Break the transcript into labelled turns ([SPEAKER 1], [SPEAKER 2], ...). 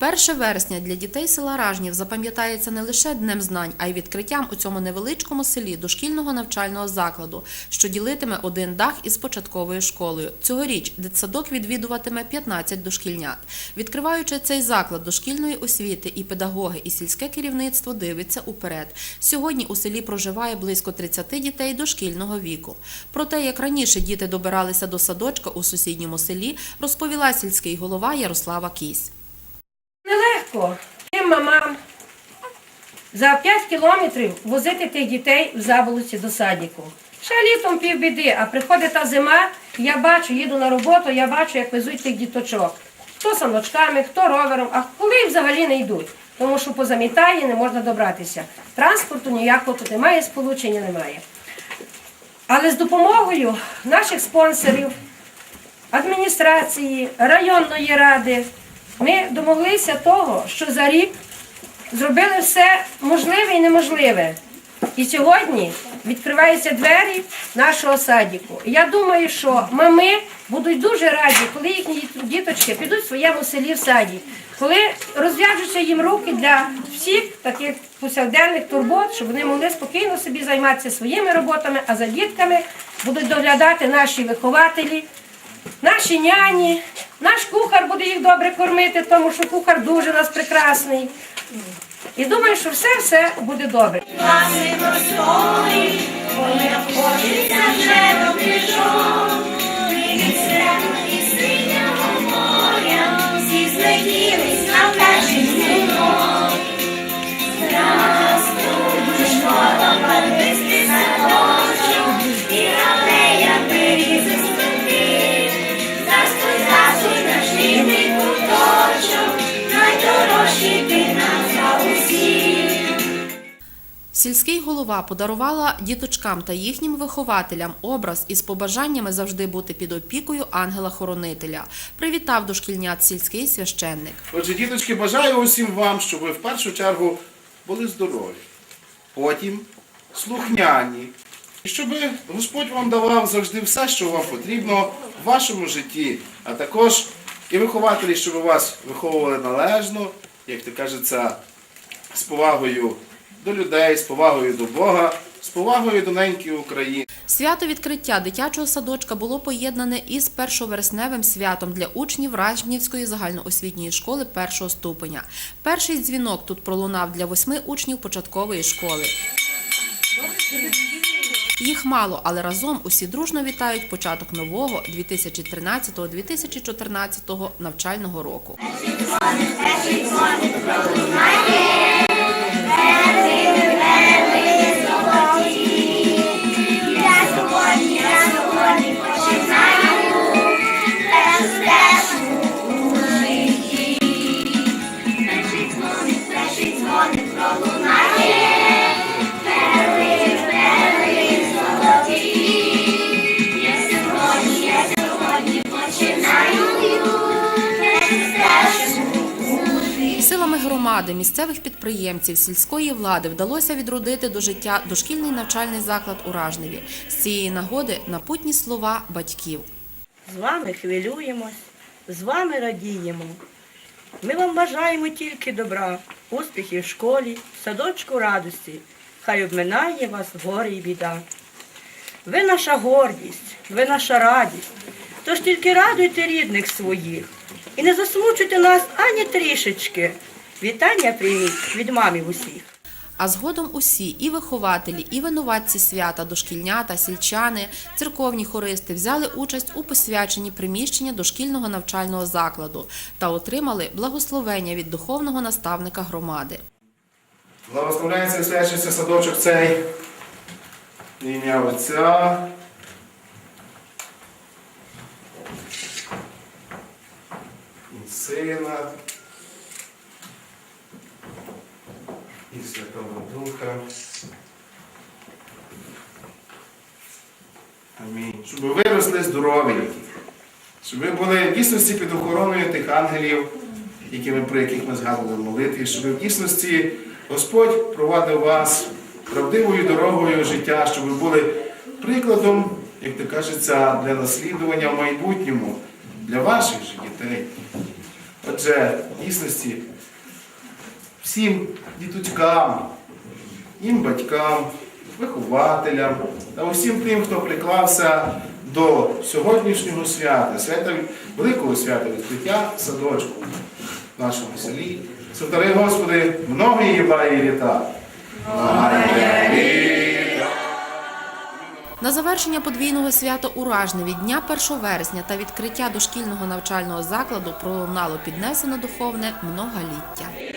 [SPEAKER 1] 1 вересня для дітей села Ражнів запам'ятається не лише днем знань, а й відкриттям у цьому невеличкому селі дошкільного навчального закладу, що ділитиме один дах із початковою школою. Цьогоріч дитсадок відвідуватиме 15 дошкільнят. Відкриваючи цей заклад дошкільної освіти, і педагоги, і сільське керівництво дивиться уперед. Сьогодні у селі проживає близько 30 дітей дошкільного віку. Про те, як раніше діти добиралися до садочка у сусідньому селі, розповіла сільський голова Ярослава Кісь.
[SPEAKER 2] Нелегко тим мамам за 5 кілометрів возити тих дітей в заболоці до садіку. Ще літом півбіди, а приходить та зима, я бачу, їду на роботу, я бачу, як везуть тих діточок. Хто саночками, хто ровером, а коли взагалі не йдуть. Тому що позамітає не можна добратися. Транспорту ніякого тут немає, сполучення немає. Але з допомогою наших спонсорів, адміністрації, районної ради ми домоглися того, що за рік зробили все можливе і неможливе. І сьогодні відкриваються двері нашого садіку. Я думаю, що мами будуть дуже раді, коли їхні діточки підуть в своєму селі в саді, коли розв'яжуться їм руки для всіх таких повсякденних турбот, щоб вони могли спокійно собі займатися своїми роботами, а за дітками будуть доглядати наші вихователі, наші няні, наш кухар буде їх добре кормити, тому що кухар дуже у нас прекрасний. І думаю, що все-все буде добре.
[SPEAKER 1] Сільський голова подарувала діточкам та їхнім вихователям образ із побажаннями завжди бути під опікою ангела-хоронителя. Привітав дошкільнят сільський священник.
[SPEAKER 3] Отже, діточки, бажаю усім вам, щоб ви в першу чергу були здорові, потім слухняні. І щоб Господь вам давав завжди все, що вам потрібно в вашому житті, а також і вихователі, щоб вас виховували належно, як то кажеться, з повагою до людей, з повагою до Бога, з повагою до неньки України.
[SPEAKER 1] Свято відкриття дитячого садочка було поєднане із першовересневим святом для учнів Ражнівської загальноосвітньої школи першого ступеня. Перший дзвінок тут пролунав для восьми учнів початкової школи. Їх мало, але разом усі дружно вітають початок нового 2013-2014 навчального року. Громади, місцевих підприємців, сільської влади вдалося відродити до життя дошкільний навчальний заклад у Ражневі. З цієї нагоди напутні слова батьків.
[SPEAKER 4] З вами хвилюємось, з вами радіємо. Ми вам бажаємо тільки добра, успіхів в школі, садочку радості. Хай обминає вас горе і біда. Ви наша гордість, ви наша радість. Тож тільки радуйте рідних своїх і не засмучуйте нас ані трішечки. Вітання прийміть від мамів усіх.
[SPEAKER 1] А згодом усі і вихователі, і винуватці свята, дошкільнята, сільчани, церковні хористи взяли участь у посвяченні приміщення дошкільного навчального закладу та отримали благословення від духовного наставника громади.
[SPEAKER 3] Благословляється і свячиться садочок цей. Ім'я Отця. І Сина. І Святого Духа. Амінь. Щоб ви виросли здорові, щоб ви були в дійсності під охороною тих ангелів, які ми, про яких ми згадували в молитві, щоб в дійсності Господь провадив вас правдивою дорогою життя, щоб ви були прикладом, як то кажеться, для наслідування в майбутньому, для ваших же дітей. Отже, в дійсності всім діточкам, їм батькам, вихователям та усім тим, хто приклався до сьогоднішнього свята, свята великого свята відкриття садочку в нашому селі. Святари Господи, многі євреї літа.
[SPEAKER 1] На завершення подвійного свята Уражне від дня 1 вересня та відкриття дошкільного навчального закладу пролунало піднесено духовне многоліття.